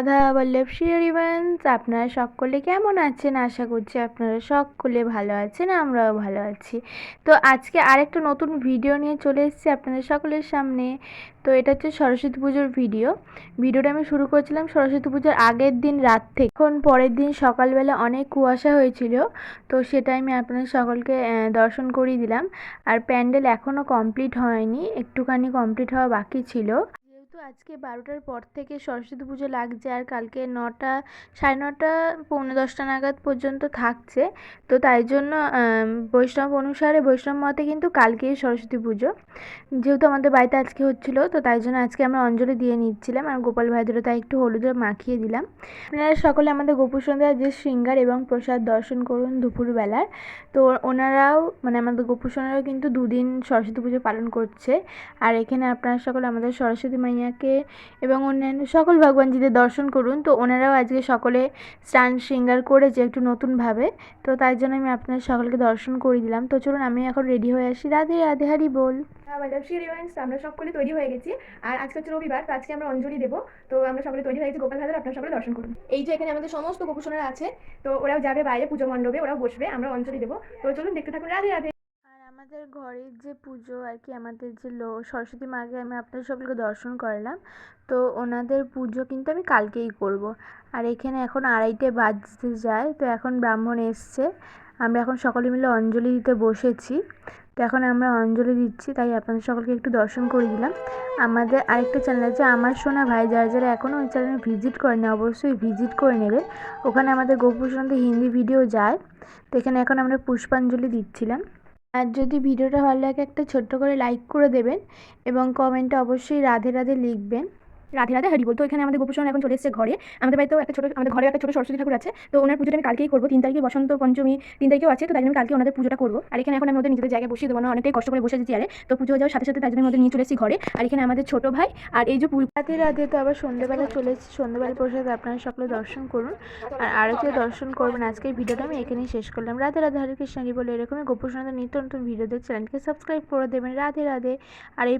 রাধা বল্লভ শ্রীহরিবংশ আপনারা সকলে কেমন আছেন? আশা করছি আপনারা সকলে ভালো আছেন, আমরাও ভালো আছি। তো আজকে আরেকটা নতুন ভিডিও নিয়ে চলে এসেছি আপনাদের সকলের সামনে। তো এটা হচ্ছে সরস্বতী পুজোর ভিডিও ভিডিওটা আমি শুরু করেছিলাম সরস্বতী পুজোর আগের দিন রাত থেকে। এখন পরের দিন সকালবেলা অনেক কুয়াশা হয়েছিল, তো সেটা আমি আপনাদের সকলকে দর্শন করিয়ে দিলাম। আর প্যান্ডেল এখনও কমপ্লিট হয়নি, একটুখানি কমপ্লিট হওয়া বাকি ছিল। আজকে বারোটার পর থেকে সরস্বতী পুজো লাগছে আর কালকে নটা, সাড়ে নটা, পৌনে দশটা নাগাদ পর্যন্ত থাকছে। তো তাই জন্য বৈষ্ণব অনুসারে, বৈষ্ণব মতে কিন্তু কালকেই সরস্বতী পুজো। যেহেতু আমাদের বাড়িতে আজকে হচ্ছিল, তো তাই জন্য আজকে আমরা অঞ্জলি দিয়ে নিচ্ছিলাম আর গোপাল ভাইদেরও তাই একটু হলুদ মাখিয়ে দিলাম। আপনারা সকলে আমাদের গোপুর সন্ধ্যা যে শৃঙ্গার এবং প্রসাদ দর্শন করুন দুপুরবেলার, তো ওনারাও মানে আমাদের গোপুর সন্ধ্যারাও কিন্তু দুদিন সরস্বতী পুজো পালন করছে। আর এখানে আপনারা সকলে আমাদের সরস্বতী মাইয়াকে এবং অন্যান্য সকল ভগবানজিদের দর্শন করুন। তো ওনারাও আজকে সকলে স্নান শৃঙ্গার করেছে একটু নতুনভাবে। তো তাই জন্য আমি আপনাদের সকলকে দর্শন করে দিলাম। তো চলুন আমি এখন রেডি হয়ে আসি। রাধে রাধে, হারি বল। রিভাইন্স আমরা সকলে তৈরি হয়ে গেছি। আর আজকে হচ্ছে রবিবার, তো আজকে আমরা অঞ্জলি দেবো। তো আমরা সকলে তৈরি হয়ে গেছি গোপাল ভাইদের আপনারা সকলে দর্শন করুন। এই যে এখানে আমাদের সমস্ত গোপুসোনারা আছে, তো ওরাও যাবে বাইরে পুজো মণ্ডপে, ওরাও বসবে, আমরা অঞ্জলি দেবো। তো চলুন দেখতে থাকুন। রাধে রাধে। আমাদের ঘরের যে পুজো আর কি, আমাদের যে লো, সরস্বতী মাকে আমি আপনাদের সকলকে দর্শন করালাম। তো ওনাদের পুজো কিন্তু আমি কালকেই করব। আর এখানে এখন আড়াইটে বাজতে যায়, তো এখন ব্রাহ্মণ এসছে। আমরা এখন সকলে মিলে অঞ্জলি দিতে বসেছি। তো এখন আমরা অঞ্জলি দিচ্ছি, তাই আপনাদের সকলকে একটু দর্শন করে দিলাম। আমাদের আরেকটা চ্যানেল আছে, আমার সোনা ভাই, যারা যারা এখনও ওই চ্যানেলে ভিজিট করেনি, অবশ্যই ভিজিট করে নেবে। ওখানে আমাদের গোপুর হিন্দি ভিডিও যায়। তো এখানে এখন আমরা পুষ্পাঞ্জলি দিচ্ছিলাম। আর যদি ভিডিওটা ভালো লাগে একটা ছোট্ট করে লাইক করে দেবেন এবং কমেন্টে অবশ্যই রাধে রাধে লিখবেন। রাধে রাধে, হরি বল। তো এখানে আমাদের গোপুসোনা এখন চলে এসেছে ঘরে। আমাদের বাড়িতেও একটা ছোটো, আমাদের ঘরে একটা ছোটো সরস্বতী ঠাকুর আছে। তো ওনার পুজোটা আমি কালকেই করব। তিন তারিখে বসন্ত পঞ্চমী, তিন তারিখেও আছে। তো তাই আমি কালকে ওনাদের পুজোটা করব। আর এখানে এখন আমি ওদের নিজেদের জায়গায় বসিয়ে দেবো। না অনেকটাই কষ্ট করে বসে আছি চেয়ারে তো পুজো যাওয়ার সাথে সাথে তাই জন্য আমি ওদের নিয়ে চলে এসেছি ঘরে। আর এখানে আমাদের ছোটো ভাই আর এই যে রাতে রাতে তো আবার সন্ধ্যেবেলা চলে এসেছি। সন্ধ্যেবেলা প্রসাদ আপনারা সকলে দর্শন করুন। আর আরও কেউ দর্শন করবেন, আজকের ভিডিওটা আমি এখানেই শেষ করলাম। রাধে রাধে, হরে কৃষ্ণারি বলে। এরকমই গোপুর নিত্য নতুন ভিডিও দেখতে চ্যানেলকে সাবস্ক্রাইব করে দেবেন। রাধে রাধে। আর এই